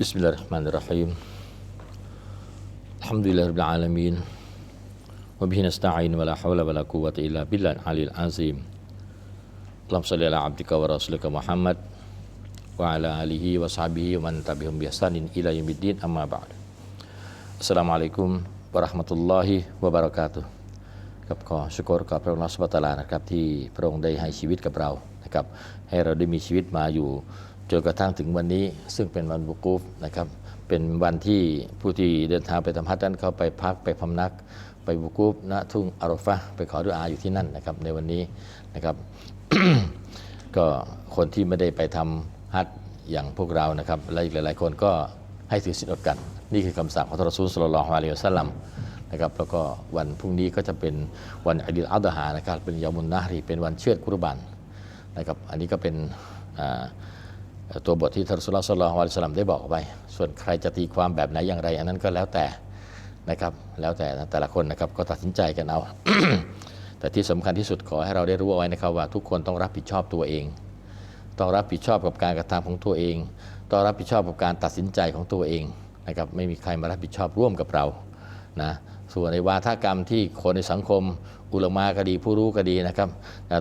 Bismillahirrahmanirrahim. Alhamdulillahirabbil alamin. Wa bihi nasta'in wala haula wala quwwata illa billahil alil azim. Allahumma shalli ala abdika wa rasulika Muhammad wa ala alihi wa sahbihi wa man tabi'ahum bi ihsanin ila yaumiddin amma ba'd. Assalamualaikum warahmatullahi wabarakatuh ครับขอสุกรกับพระองค์รัสบัตลานะครับที่พระองค์ได้ให้ชีวิตกับเรานะครับให้เราได้มีชีวิตมาอยู่ จนกระทั่งถึงวันนี้ซึ่งเป็นวันบุกูฟนะครับเป็นวันที่ผู้ที่เดินทางไปทำฮัจญ์นั้นเขาไปพักไปพำนัก ไปบุกูฟณทุ่งอารอฟะไปขอดุอาอยู่ที่นั่นนะครับในวันนี้นะครับ ก็คนที่ไม่ได้ไปทำฮัจญ์อย่างพวกเรานะครับและอีกหลาย ๆ คนก็ให้ถือศีลอดกัน นี่คือคำสั่งของทรสูลสุลลัลฮุอะลัยฮิวะสัลลัมนะครับแล้วก็วันพรุ่งนี้ก็จะเป็นวันอิดิลอัลดฮานะครับเป็นยามุนนะฮรีเป็นวันเชือดกุรบันนะครับอันนี้ก็เป็นอ่า ตัวบทที่ทรสุลลัลสุลลัลลอฮุอะลัยฮิวะสัลลัมได้บอกไว้ส่วนใครจะตีความแบบไหนอย่างไร อันนั้นก็แล้วแต่นะครับแล้วแต่แต่ละคนนะครับก็ตัดสินใจกันเอา แต่ที่สำคัญที่สุดขอให้เราได้รู้เอาไว้นะครับว่าทุกคนต้องรับผิดชอบตัวเอง ต้องรับผิดชอบกับการกระทำของตัวเอง ต้องรับผิดชอบกับการตัดสินใจของตัวเองนะครับไม่มีใครมารับผิดชอบร่วมกับเรานะ ส่วนในวาทกรรมที่คนในสังคม อุลมาก็ดีผู้รู้ก็ดีนะครับ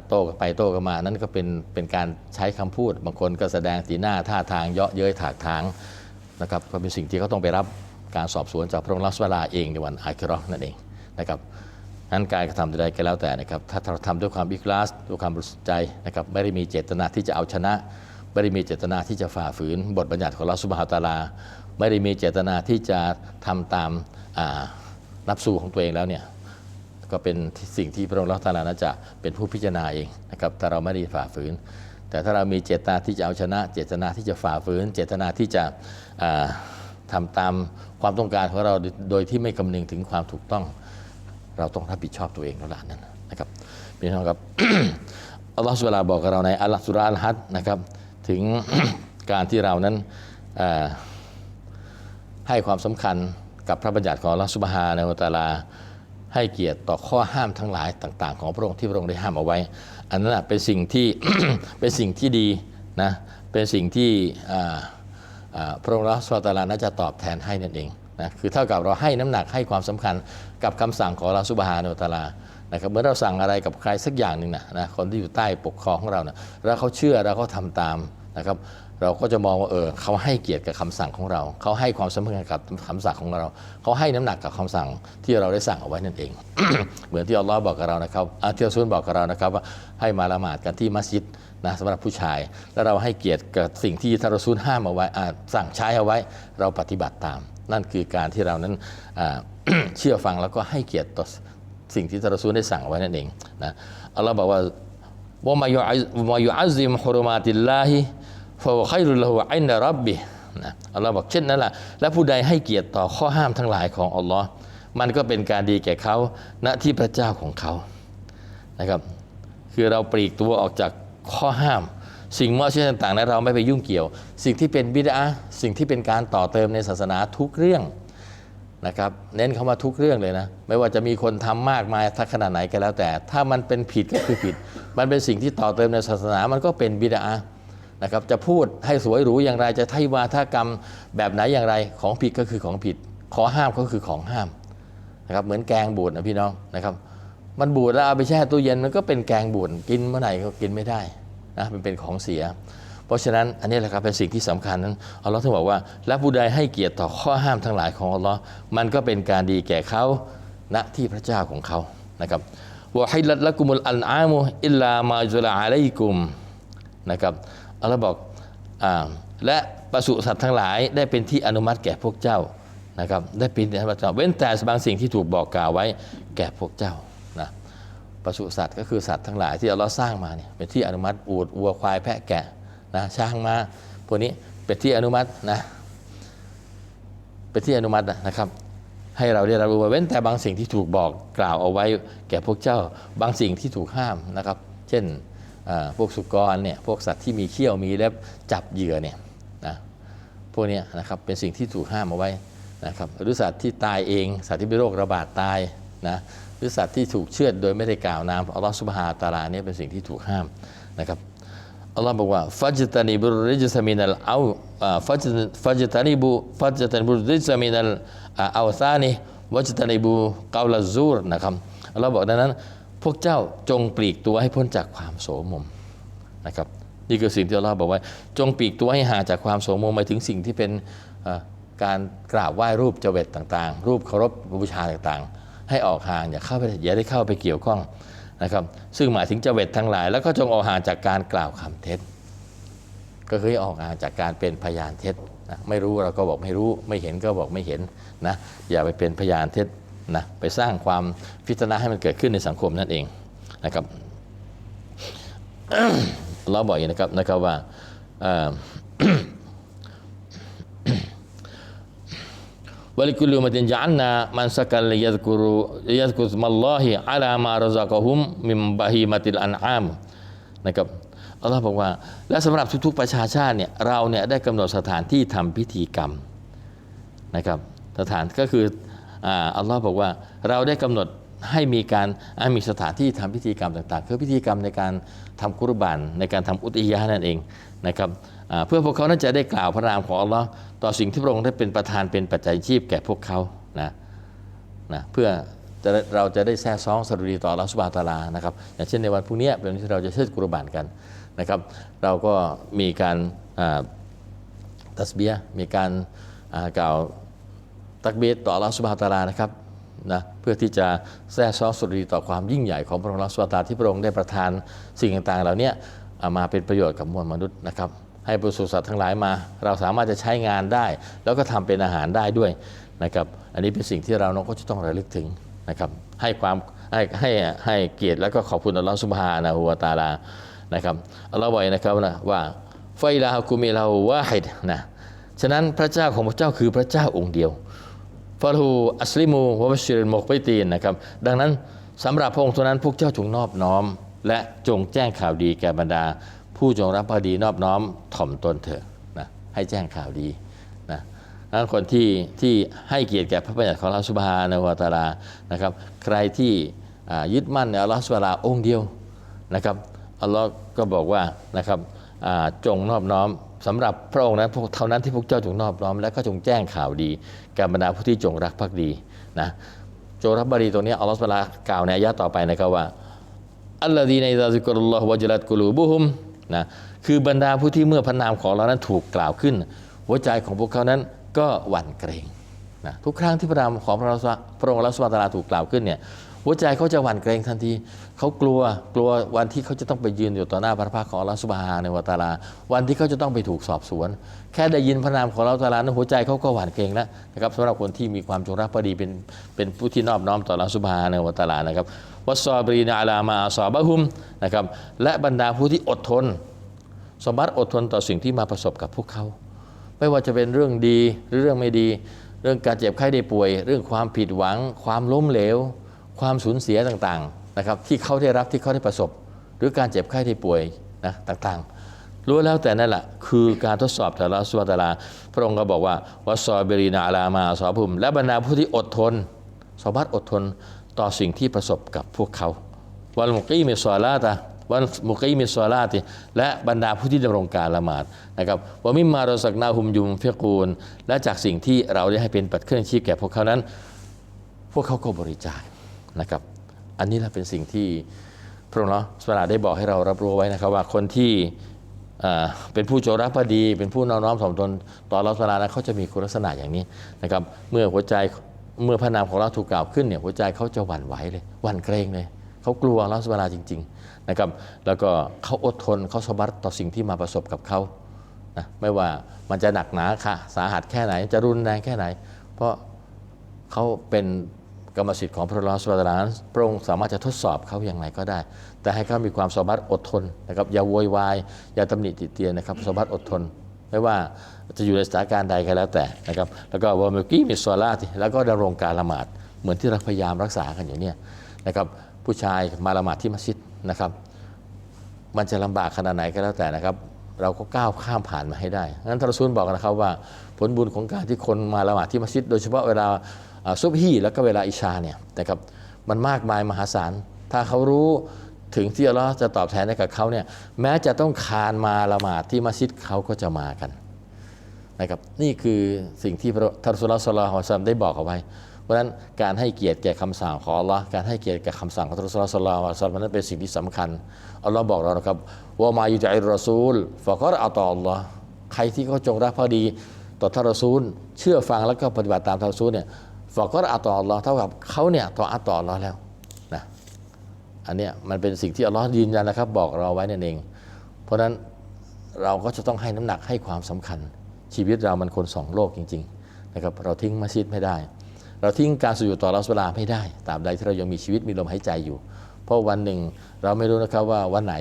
โต้กันไปโต้กันมานั่นก็เป็นเป็นการใช้คำพูด บางคนก็แสดงสีหน้าท่าทางเยาะเย้ยถากถางนะครับก็เป็นสิ่งที่เขาต้องไปรับการสอบสวนจากพระองค์ลักษวลาเองในวันอาคิร์นั่นเองนะครับนั้นการกระทำใดๆก็แล้วแต่นะครับถ้าเราทำด้วยความอิคลาสด้วยความบริสุทธิ์ใจนะครับไม่ได้มีเจตนาที่จะเอาชนะไม่ได้มีเจตนาที่จะฝ่าฝืน บทบัญญัติของลอสุบฮาตาลา ไม่ได้มีเจตนาที่จะทำตาม อ่านับสู่ของตัวเองแล้วเนี่ยก็เป็นสิ่งที่พระองค์ลอตาลานจะเป็นผู้พิจารณาเองนะครับถ้าเราไม่ได้ฝ่าฝืน แต่ถ้าเรามีเจตนาที่จะเอาชนะ เจตนาที่จะฝ่าฝืน เจตนาที่จะอ่าทำตามความต้องการของเราโดยที่ไม่คำนึงถึงความถูกต้อง เราต้องรับผิดชอบตัวเองแล้วล่ะนั่นนะครับพี่น้องครับอัลลอฮฺสุบฮาบอกกับเราในอัลลอฮฺสุราอัลฮัดนะครับถึงการที่เรานั้นให้ความสำคัญ กับพระบัญญัติของอัลลอฮฺสุบฮานวตาลา ให้เกียรติต่อข้อห้ามทั้งหลายต่าง ๆ ของพระองค์ที่พระองค์ได้ห้ามเอาไว้ อันนั้นเป็นสิ่งที่เป็นสิ่งที่ดีนะเป็นสิ่งที่พระองค์ละสวาตาลาน่าจะตอบแทนให้นั่นเองนะคือเท่ากับเราให้น้ำหนักให้ความสำคัญกับคำสั่งของเราสุบฮานุตาลานะครับเมื่อเราสั่งอะไรกับใครสักอย่างหนึ่งนะนะคนที่อยู่ใต้ปกครองของเราเนะแล้วเขาเชื่อแล้วเขาทำตามนะครับ เราก็จะมองว่าเออเขาให้เกียรติกับคำสั่งของเรา เขาให้ความสำคัญกับคำสั่งของเรา เขาให้น้ำหนักกับคำสั่งที่เราได้สั่งเอาไว้นั่นเอง เหมือนที่อัลลอฮ์บอกกับเรานะครับอาที่อัลซุนบอกกับเรานะครับว่าให้มาละหมาดกันที่มัสยิดนะสำหรับผู้ชาย แล้วเราให้เกียรติกับสิ่งที่ท่านรอซูลห้ามเอาไว้อ่าสั่งใช้เอาไว้ เราปฏิบัติตาม นั่นคือการที่เรานั้นเชื่อฟังแล้วก็ให้เกียรติต่อสิ่งที่ท่านรอซูลได้สั่งเอาไว้นั่นเองนะอัลลอฮ์บอกว่าว่ามายุมายุอัซิมฮุรุมาติลลาฮิ ฟะวไครุลละฮุอินดะรับบินะอัลลอฮ์บอกเช่นนั้นแหละและผู้ใดให้เกียรติต่อข้อห้ามทั้งหลายของอัลลอฮ์มันก็เป็นการดีแก่เขาณที่พระเจ้าของเขานะครับคือเราปลีกตัวออกจากข้อห้าม สิ่งมั่วเชื่อต่างๆนั้นเราไม่ไปยุ่งเกี่ยว สิ่งที่เป็นบิดาสิ่งที่เป็นการต่อเติมในศาสนาทุกเรื่องนะครับเน้นคำว่าทุกเรื่องเลยนะไม่ว่าจะมีคนทำมากมายทักขนาดไหนก็แล้วแต่ ถ้ามันเป็นผิดก็คือผิด มันเป็นสิ่งที่ต่อเติมในศาสนามันก็เป็นบิดา นะครับจะพูดให้สวยหรูอย่างไรจะไทยวาทกรรมแบบไหนอย่างไรของผิดก็คือของผิด ขอห้ามก็คือของห้ามนะครับเหมือนแกงบูดนะพี่น้องนะครับ มันบูดแล้วเอาไปแช่ตู้เย็นมันก็เป็นแกงบูดกินเมื่อไหร่ก็กินไม่ได้นะมันเป็นของเสีย เพราะฉะนั้นอันนี้แหละครับเป็นสิ่งที่สำคัญนั้นอัลลอฮ์ถึงบอกว่า และผู้ใดให้เกียรติต่อข้อห้ามทั้งหลายของอัลลอฮ์มันก็เป็นการดีแก่เขาณที่พระเจ้าของเขานะครับวะฮิลัตละกุมุลอันอามุอิลลามาจุลาอะลัยกุมนะครับ อัลลอฮ์บอกอและปศุสัตว์ทั้งหลายได้เป็นที่อนุมัติแก่พวกเจ้านะครับได้เป็นที่อนุมัติเว้นแต่บางสิ่งที่ถูกบอกกล่าวไว้แก่พวกเจ้านะปศุสัตว์ก็คือสัตว์ทั้งหลายที่อัลลอฮ์สร้างมาเนี่ยเป็นที่อนุมัติอูดวัวควายแพะแกะนะช้างม้าพวกนี้เป็นที่อนุมัตินะเป็นที่อนุมัตินะครับ ให้เราได้รับรู้ว่าเว้นแต่บางสิ่งที่ถูกบอกกล่าวเอาไว้ แก่พวกเจ้าบางสิ่งที่ถูกห้ามนะครับ เช่น พวกสุกรเนี่ยพวกสัตว์ที่มีเขี้ยวมีเล็บจับเหยื่อเนี่ยนะพวกนี้นะครับเป็นสิ่งที่ถูกห้ามเอาไว้นะครับหรือสัตว์ที่ตายเองสัตว์ที่มีโรคระบาดตายนะหรือสัตว์ที่ถูกเชือดโดยไม่ได้กล่าวนามอัลลอฮฺสุบฮาตะอาลาเนี่ยเป็นสิ่งที่ถูกห้ามนะครับอัลลอฮ์บอกว่าฟัจตานิบุริจสมินัลเอาฟัจฟัจตานิบุฟัจตานิบุริจสมินัลเอาซานิวัจตานิบุกาลาซูรนะครับอัลลอฮ์บอกดังนั้น พวกเจ้าจงปลีกตัวให้พ้นจากความโสมมนะครับนี่คือสิ่งที่อัลลอฮ์บอกไว้จงปลีกตัวให้ห่างจากความโสมมหมายถึงสิ่งที่เป็นการกราบไหว้รูปเจเวตต่างๆ รูปเคารพบูชาต่างๆ ให้ออกห่างอย่าเข้าไปอย่าได้เข้าไปเกี่ยวข้องนะครับ ซึ่งหมายถึงเจเวตทั้งหลาย แล้วก็จงออกห่างจากการกล่าวคำเท็จ ก็คือออกห่างจากการเป็นพยานเท็จนะไม่รู้เราก็บอกไม่รู้ ไม่เห็นก็บอกไม่เห็นนะอย่าไปเป็นพยานเท็จ นะไปสร้างความพิจารณาให้มันเกิดขึ้นในสังคมนั่นเองนะครับเราบอกอีกนะครับนะครับว่าวัลิกุลูมาตินจานนามันสักลยัดกุรุยัดกุสมัลลอฮิอัลามารซากะฮุมมิมบะฮีมาติลอันอามนะครับอัลลอฮ์บอกว่า และสำหรับทุกๆประชาชาติเนี่ยเราเนี่ยได้กำหนดสถานที่ทำพิธีกรรมนะครับสถานก็คือ อัลลอฮ์บอกว่าเราได้กำหนดให้มีการมีสถานที่ทำพิธีกรรมต่าง ๆ คือพิธีกรรมในการทำกุรบานในการทำอุติยะนั่นเองนะครับเพื่อพวกเขานั้นจะได้กล่าวพระนามของอัลลอฮ์ต่อสิ่งที่พระองค์ได้เป็นประธานเป็นปัจจัยชีพแก่พวกเขานะนะเพื่อเราจะได้แท้ซ้องสรุดีต่ออัลลอฮฺสุบานตาลานะครับอย่างเช่นในวันพรุ่งนี้เป็นวันที่เราจะเชิดกุรบานกันนะครับเราก็มีการตัสเบียมีการกล่าว ตักเบียต่ออัลลอฮฺสุบฮานะฮูวะตาลานะครับนะเพื่อที่จะแท้ซ้องสุดีต่อความยิ่งใหญ่ของพระองค์อัลลอฮฺสุบฮานะฮูวตาที่พระองค์ได้ประทานสิ่งต่างๆ เหล่านี้เอามาเป็นประโยชน์กับมวลมนุษย์นะครับ ให้ปศุสัตว์ทั้งหลายมา เราสามารถจะใช้งานได้ แล้วก็ทำเป็นอาหารได้ด้วยนะครับ อันนี้เป็นสิ่งที่เราเนาะก็จะต้องระลึกถึงนะครับให้ความให้ให้ให้เกียรติแล้วก็ขอบคุณอัลลอฮฺสุบฮานะฮูวะตาลานะครับอัลลอฮ์บอกนะครับนะว่าไฟลาฮกุมิลาวาฮิดนะฉะนั้นพระเจ้าของพระเจ้าคือพระเจ้าองค์เดียว ฟารูอัสลิมูวะบัชิรินมกไปตีนนะครับ ดังนั้นสำหรับพระองค์เท่านั้นพวกเจ้าจงนอบน้อม และจงแจ้งข่าวดีแก่บรรดา ผู้จงรับพอดีนอบน้อมถ่อมตนเถอะนะให้แจ้งข่าวดีนะนั้นคนที่ที่ให้เกียรติแก่พระบัญญัติของอัลลอฮฺสุบฮานะฮูวะตาลานะครับ ใครที่อ่ายึดมั่นในอัลลอฮฺสุบฮานะฮูวะตะอาลาองค์เดียวนะครับอัลลอฮ์ก็บอกว่านะครับจงนอบน้อม สำหรับพระองค์นั้นพวกเท่านั้นที่พวกเจ้าจงนอบน้อม และก็จงแจ้งข่าวดีแก่บรรดาผู้ที่จงรักภักดีนะจงรับบดีตรงนี้อัลลอฮฺสุบฮานะฮูวะตะอาลากล่าวในอายะต่อไปนะครับว่าอัลลอฮีในซาซิกรุลลอฮ์วะจลัดกุลูบุฮุมนะคือบรรดาผู้ที่เมื่อพระนามของเรานั้นถูกกล่าวขึ้น หัวใจของพวกเขานั้นก็หวั่นเกรงนะทุกครั้งที่พระนามของพระเราพระองค์ละสวาตาลาถูกกล่าวขึ้นเนี่ย หัวใจเขาจะหวั่นเกรงทันที เขากลัวกลัววันที่เขาจะต้องไปยืนอยู่ต่อหน้าพระพักของอัลลอฮฺสุบฮาในวะตาลา วันที่เขาจะต้องไปถูกสอบสวน แค่ได้ยินพระนามของเราตาลานั้นหัวใจเขาก็หวั่นเกรงแล้วนะครับสำหรับคนที่มีความจงรักภักดีเป็นเป็นผู้ที่นอบน้อมต่ออัลลอฮฺสุบฮาในวะตาลานะครับวัสซอบรีนาอาลามาสซอบะฮุมนะครับและบรรดาผู้ที่อดทน สมบัติอดทนต่อสิ่งที่มาประสบกับพวกเขา ไม่ว่าจะเป็นเรื่องดีหรือเรื่องไม่ดี เรื่องการเจ็บไข้ได้ป่วย เรื่องความผิดหวัง ความล้มเหลว ความสูญเสียต่างๆนะครับที่เขาได้รับที่เขาได้ประสบ หรือการเจ็บไข้ได้ป่วยนะต่างๆรู้แล้วแต่นั่นแหละคือการทดสอบแต่ละสุวตลาพระองค์ก็บอกว่าวัสซอเบรีนาอาลามาสอภุมและบรรดาผู้ที่อดทนสมบัติอดทนต่อสิ่งที่ประสบกับพวกเขาวันมุกีมิซอลาตะวันมุกีมิซอลาติและบรรดาผู้ที่ดำรงการละหมาดนะครับว่ามิมมาเราสักนาหุมยุมเฟียกูล และจากสิ่งที่เราได้ให้เป็นปัจเครื่องชีพแก่พวกเขานั้น พวกเขาก็บริจาค นะครับ อันนี้แหละเป็นสิ่งที่พระองค์เนาะสลาได้บอกให้เรารับรู้ไว้นะครับว่าคนที่เป็นผู้โจรักภักดี เป็นผู้น้อมน้อมถ่อมตนต่อเราสลานะเขาจะมีคุณลักษณะอย่างนี้นะครับ เมื่อหัวใจเมื่อพระนามของเราถูกกล่าวขึ้นเนี่ยหัวใจเขาจะหวั่นไหวเลยหวั่นเกรงเลยเขากลัวเราสลาจริง ๆนะครับ แล้วก็เขาอดทนเขาสบัดต่อสิ่งที่มาประสบกับเขานะไม่ว่ามันจะหนักหนาค่ะ สาหัสแค่ไหนจะรุนแรงแค่ไหน เพราะเขาเป็น กรรมสิทธิ์ของพระลอสวาตานั้นพระองค์สามารถจะทดสอบเขาอย่างไรก็ได้ แต่ให้เขามีความสามารถอดทนนะครับอย่าโวยวายอย่าตำหนิติเตียนนะครับสามารถอดทน ไม่ว่าจะอยู่ในสถานการณ์ใดก็แล้วแต่นะครับแล้วก็วาเมกี้มิสซอลาแล้วก็ดำรงการละหมาดเหมือนที่เราพยายามรักษากันอยู่เนี่ยนะครับผู้ชายมาละหมาดที่มัสยิดนะครับมันจะลำบากขนาดไหนก็แล้วแต่นะครับ เราก็ก้าวข้ามผ่านมาให้ได้ งั้นทานรอซูลบอกนะครับว่าผลบุญของการที่คนมาละหมาดที่มัสยิด โดยเฉพาะเวลา ซุบฮีแล้วก็เวลาอิชาเนี่ยนะครับมันมากมายมหาศาล ถ้าเขารู้ถึงที่อัลลอฮ์จะตอบแทนให้กับเขาเนี่ยแม้จะต้องคานมาละหมาดที่มัสยิดเขาก็จะมากันนะครับนี่คือสิ่งที่พระท่านสุลต่านสุลต่านได้บอกเอาไว้ เพราะฉะนั้นการให้เกียรติแก่คำสั่งของอัลลอฮ์การให้เกียรติแก่คำสั่งของท่านสุลต่านสุลต่านนั้นเป็นสิ่งที่สำคัญอัลลอฮ์บอกเรานะครับว่ามายุจัยรอซูลฟะกอรอัตอัลลอฮ์ใครที่เขาจงรักภักดี ต่อท่านรอซูล เชื่อฟังแล้วก็ปฏิบัติตามท่านรอซูลเนี่ย ฟะกอรอัตอัลลอฮ์เท่ากับเขาเนี่ยต่ออัตต่ออัลลอฮ์แล้วนะอันเนี้ยมันเป็นสิ่งที่อัลลอฮ์ยืนยันนะครับ บอกเราไว้นั่นเอง เพราะฉะนั้นเราก็จะต้องให้น้ำหนักให้ความสำคัญ ชีวิตเรามันคนสองโลกจริงๆนะครับเราทิ้งมัสยิดไม่ได้ เราทิ้งการสุญูต่อรัสเวลาไม่ได้ตาบใดที่เรายังมีชีวิตมีลมหายใจอยู่ เพราะวันหนึ่งเราไม่รู้นะครับว่าวันไหน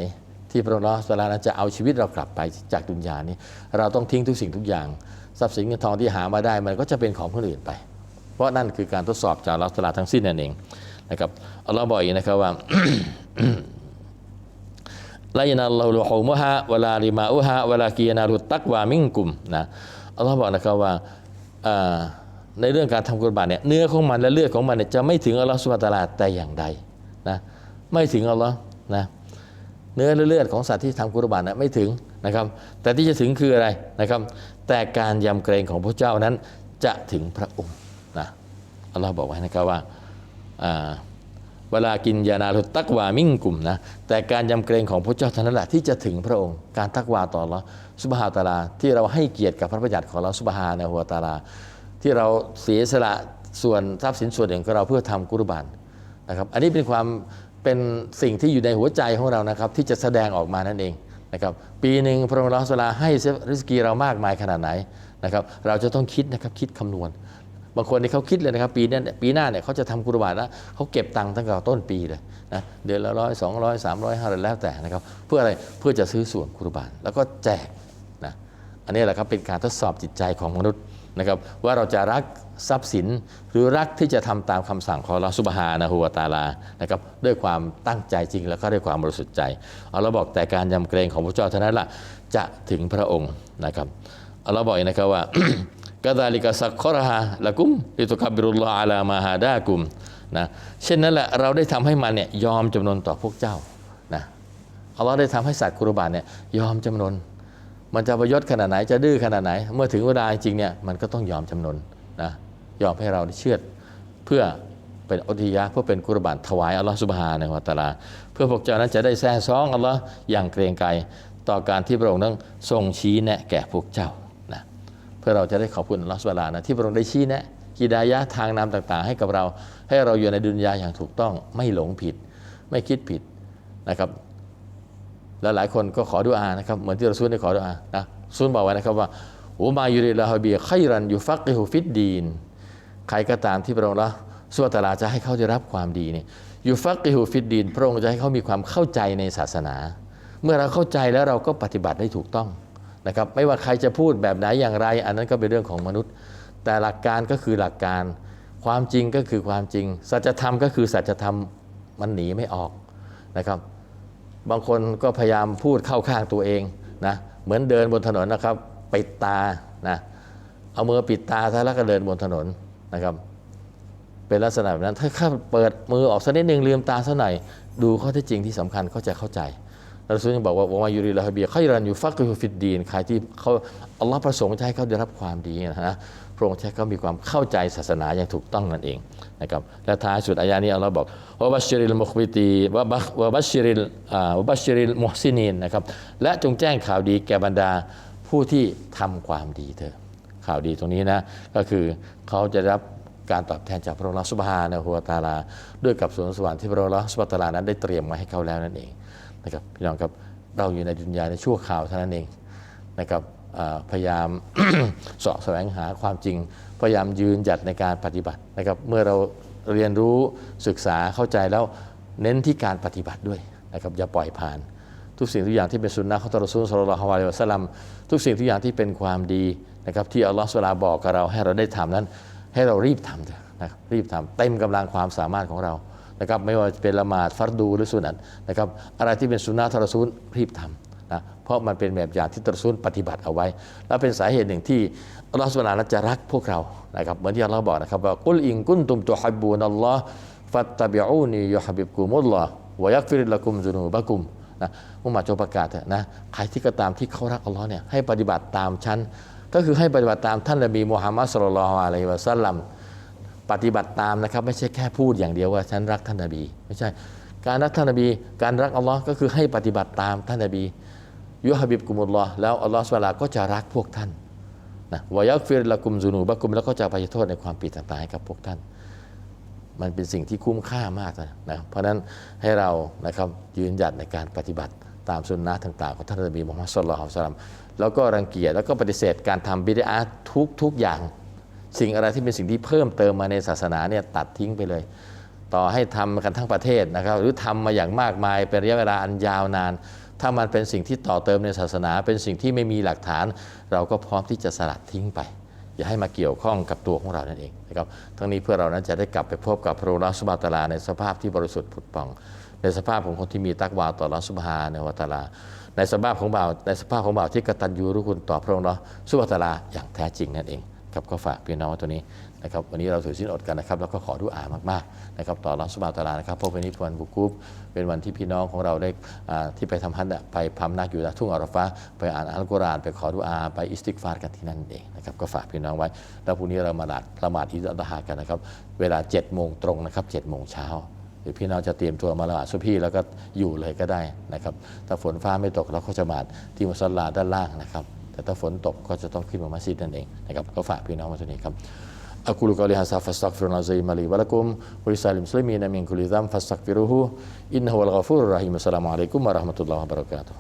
ที่พระองค์รัสเวลานั้นจะเอาชีวิตเรากลับไปจากดุนยานี้ เราต้องทิ้งทุกสิ่งทุกอย่าง ทรัพย์สินเงินทองที่หามาได้มันก็จะเป็นของคนอื่นไป เพราะนั่นคือการทดสอบจากรัสเวลาทั้งสิ้นนั่นเองนะครับอัลลอฮ์บอกอีกนะครับว่าลายนาลลฮูมุฮะเวลาริมาอุฮะเวลากียนารุตักวามิงกุมนะอัลลอฮ์บอกนะครับว่าในเรื่องการทำกุรบานเนี่ยเนื้อของมันและเลือดของมันเนี่ยจะไม่ถึงอัลลอฮ์สุบตาลาแต่อย่างใดนะไม่ถึงอัลลอฮ์นะเนื้อและเลือดของสัตว์ที่ทำกุรบานนะไม่ถึงนะครับ แต่ที่จะถึงคืออะไรนะครับ แต่การยำเกรงของพระเจ้านั้นจะถึงพระองค์ อัลลอฮ์บอกไว้นะครับว่าเวลากินยานาลุตักวามิ่งกลุ่มนะแต่การยำเกรงของพระเจ้าท่านั้นแหละที่จะถึงพระองค์การตักวาต่อเราสุบฮาตาลาที่เราให้เกียรติกับพระประหยัดของเราสุบฮานะฮัวตาลา ที่เราเสียสละส่วนทรัพย์สินส่วนหนึ่งของเราเพื่อทำกุรบานนะครับอันนี้เป็นความเป็นสิ่งที่อยู่ในหัวใจของเรานะครับที่จะแสดงออกมานั่นเองนะครับปีหนึ่งพระองค์ลอสลาให้ริสกีเรามากมายขนาดไหนนะครับเราจะต้องคิดนะครับคิดคำนวณ บางคนที่เขาคิดเลยนะครับ ปีนี้ปีหน้าเนี่ยเขาจะทำกุรบาตแล้วเขาเก็บตังค์ตั้งแต่ต้นปีเลยนะเดือนละร้อยสองร้อยสามร้อยห้าร้อยแล้วแต่นะครับ เพื่ออะไรเพื่อจะซื้อส่วนกุรบาตแล้วก็แจกนะอันนี้แหละครับเป็นการทดสอบจิตใจของมนุษย์นะครับว่าเราจะรักทรัพย์สินหรือรักที่จะทำตามคำสั่งของเราสุบฮานะฮูวาตาลานะครับด้วยความตั้งใจจริงแล้วก็ด้วยความบริสุทธิ์ใจเอาเราบอกแต่การยำเกรงของพระเจ้าเท่านั้นละจะถึงพระองค์นะครับเอาเราบอกนะครับว่า กาดาลิกาสักคอรฮาละกุมลิตุคับบิรุลลอฮ์อาลามาฮาดากุมนะเช่นนั้นแหละเราได้ทำให้มันเนี่ยยอมจำนนต่อพวกเจ้านะอัลลอฮ์ได้ทำให้สัตว์กุรบานเนี่ยยอมจำนน มันจะประยศขนาดไหนจะดื้อขนาดไหน เมื่อถึงเวลาจริงเนี่ยมันก็ต้องยอมจำนนนะยอมให้เราได้เชื่อเพื่อเป็นอธิยะเพื่อเป็นกุรบานถวายอัลลอฮ์สุบฮานะฮูวะตะอาลา เพื่อพวกเจ้านั้นจะได้แซ่ซ้องอัลลอฮ์อย่างเกรงไกรต่อการที่พระองค์นั้นทรงชี้แนะแก่พวกเจ้า พื่อเราจะได้ขอบคุณอัลอสุบฮานะที่พระองค์ได้ชี้แนะฮิดายะทางนำต่างๆ ให้กับเรา ให้เราอยู่ในดุนยาอย่างถูกต้องไม่หลงผิด ไม่คิดผิดนะครับแล้วหลายคนก็ขอดุอานะครับเหมือนที่เราซูลได้ขอดุอานะซูลบอกไว้นะครับว่าอุมายุริลาฮบีไครันยูฟักกิฮุฟิดดีนใครก็ตามที่พระองค์ละสุวตะลาจะให้เขาได้รับความดีนี่ยูฟักกิฮุฟิดดีนพระองค์จะให้เขามีความเข้าใจในศาสนา เมื่อเราเข้าใจแล้วเราก็ปฏิบัติได้ถูกต้อง นะครับไม่ว่าใครจะพูดแบบไหนอย่างไร อันนั้นก็เป็นเรื่องของมนุษย์ แต่หลักการก็คือหลักการ ความจริงก็คือความจริง สัจธรรมก็คือสัจธรรมมันหนีไม่ออกนะครับ บางคนก็พยายามพูดเข้าข้างตัวเองนะเหมือนเดินบนถนนนะครับปิดตานะเอามือปิดตาซะแล้วก็เดินบนถนนนะครับ เป็นลักษณะแบบนั้นถ้าข้าเปิดมือออกสักนิดหนึ่งลืมตาสักหน่อยดูข้อเท็จจริงที่สำคัญเขาจะเข้าใจ เราซึ่งบอกว่าวามายุริลาฮบีเขารันอยู่ฟักคือฟิดดีนใครที่เขาอัลลอฮ์ประสงค์จะให้เขาได้รับความดีนะฮะพระองค์ให้เขามีความเข้าใจศาสนาอย่างถูกต้องนั่นเองนะครับและท้ายสุดอายานี้อัลลอฮ์บอกว่าบัชชิริลมุขบิตีว่าบัชว่าบัชชิริลอ่าว่าบัชชิริลมุฮซินีนนะครับและจงแจ้งข่าวดีแก่บรรดาผู้ที่ทำความดีเถอะข่าวดีตรงนี้นะก็คือเขาจะรับการตอบแทนจากพระองค์สุบฮานะฮูวตาลา ด้วยกับสวนสวรรค์ที่พระองค์สุบฮานะฮูวตาลานั้นได้เตรียมไว้ให้เขาแล้วนั่นเอง นะครับพี่น้องครับเราอยู่ในดุนยาในชั่วข่าวเท่านั้นเองนะครับพยายามสาะแสวงหาความจริง พยายามยืนหยัดในการปฏิบัตินะครับเมื่อเราเรียนรู้ศึกษาเข้าใจแล้วเน้นที่การปฏิบัติด้วยนะครับอย่าปล่อยผ่าน ทุกสิ่งทุกอย่างที่เป็นสุนนะของตรอซูลสลลัลลอฮุอะลัยฮิวะสลัมทุกสิ่งทุกอย่างที่เป็นความดีนะครับที่อัลลอฮฺสุลาบอกกับเราให้เราได้ทำนั้น ให้เรารีบทำเถอะนะครับรีบทำเต็มกำลังความสามารถของเรา นะครับไม่ว่าจะเป็นละหมาดฟัรดูหรือสุนัตนะครับอะไรที่เป็นสุนนะทรซูลรีบทำนะเพราะมันเป็นแบบอย่างที่ทรซูลปฏิบัติเอาไว้ และเป็นสาเหตุหนึ่งที่อัลลอฮฺสุบานะจะรักพวกเรานะครับเหมือนที่อัลลอฮ์บอกนะครับว่ากุลอิงกุนตุมตุฮับบูนัลลอฮ์ฟัตตะบิอูนียุฮับิบกุมุลลอฮ์วยักฟิริละกุมซุนูบะกุมนะมุมมัดจงประกาศนะใครที่ก็ตามที่เขารักอัลลอฮ์เนี่ยให้ปฏิบัติตามฉันก็คือให้ปฏิบัติตามท่านนบีมูฮัมมัดสุลลัลลอฮุอะลัยฮิวะสัลลัม ปฏิบัติตามนะครับ ไม่ใช่แค่พูดอย่างเดียวว่าฉันรักท่านนบี ไม่ใช่ การรักท่านนบี การรักอัลลอฮ์ก็คือให้ปฏิบัติตามท่านนบียุฮบิบกุมุลลอฮ์แล้วอัลลอฮ์สุบฮานะฮูวาลาก็จะรักพวกท่านนะวายักฟิรละกุมซุนูบะกุมแล้วก็จะอภัยโทษในความผิดต่างๆให้กับพวกท่าน มันเป็นสิ่งที่คุ้มค่ามากนะนะเพราะฉะนั้นให้เรานะครับยืนหยัดในการปฏิบัติตามสุนนะต่างๆของท่านนบีมุฮัมมัดสุลลัลฮุสลลัมแล้วก็รังเกียจแล้วก็ปฏิเสธการทำบิดาทุกทุกๆอย่าง สิ่งอะไรที่เป็นสิ่งที่เพิ่มเติมมาในศาสนาเนี่ยตัดทิ้งไปเลย ต่อให้ทำกันทั้งประเทศนะครับ หรือทำมาอย่างมากมายเป็นระยะเวลาอันยาวนาน ถ้ามันเป็นสิ่งที่ต่อเติมในศาสนา เป็นสิ่งที่ไม่มีหลักฐาน เราก็พร้อมที่จะสลัดทิ้งไป อย่าให้มาเกี่ยวข้องกับตัวของเรานั่นเองนะครับทั้งนี้เพื่อเรานั้นจะได้กลับไปพบกับพระองค์สุบาตาลาในสภาพที่บริสุทธิ์ผุดผ่อง ในสภาพของคนที่มีตักวาต่อรัสุบฮานวะตาลาในสภาพของบ่าวในสภาพของบ่าวที่กตัญญูรู้คุณต่อพระองค์เนาะสุบฮานะฮูวะตาลาอย่างแท้จริงนั่นเอง ครับก็ฝากพี่น้องว้ตัวนี้นะครับวันนี้เราถือศีลอดกันนะครับแล้วก็ขอดุอามากๆนะครับต่อรัสุบาตะอาลานะครับเพราะวันนี้เป็นวันบุกุบเป็นวันที่พี่น้องของเราได้อ่าที่ไปทำฮัจญ์อะไปพำนักอยู่ทุ่งอารฟะห์ไปอ่านอัลกุรอานไปขอดุอาไปอิสติกฟารกันที่นั่นเองนะครับก็ฝากพี่น้องไว้ แล้วพรุ่งนี้เรามาละละหมาดอิดอัลฮากันนะครับเวลา7จ็ดโมงตรงนะครับ7จ็ดโมงเช้าหรือพี่น้องจะเตรียมตัวมาละหมาดซุบฮีแล้วก็อยู่เลยก็ได้นะครับถ้าฝนฟ้าไม่ตกเราก็จะมาที่มุสลาด้านล่างนะครับ แต่ถ้าฝนตกก็จะต้องขึ้นมามัสยิดนั่นเองนะครับ ก็ฝากพี่น้องมาตรงนี้ครับ أقول قولي هذا فاستغفر الله العظيم لي ولكم ولسائر المسلمين من كل ذنب فاستغفروه إنه هو الغفور الرحيم السلام عليكم ورحمة الله وبركاته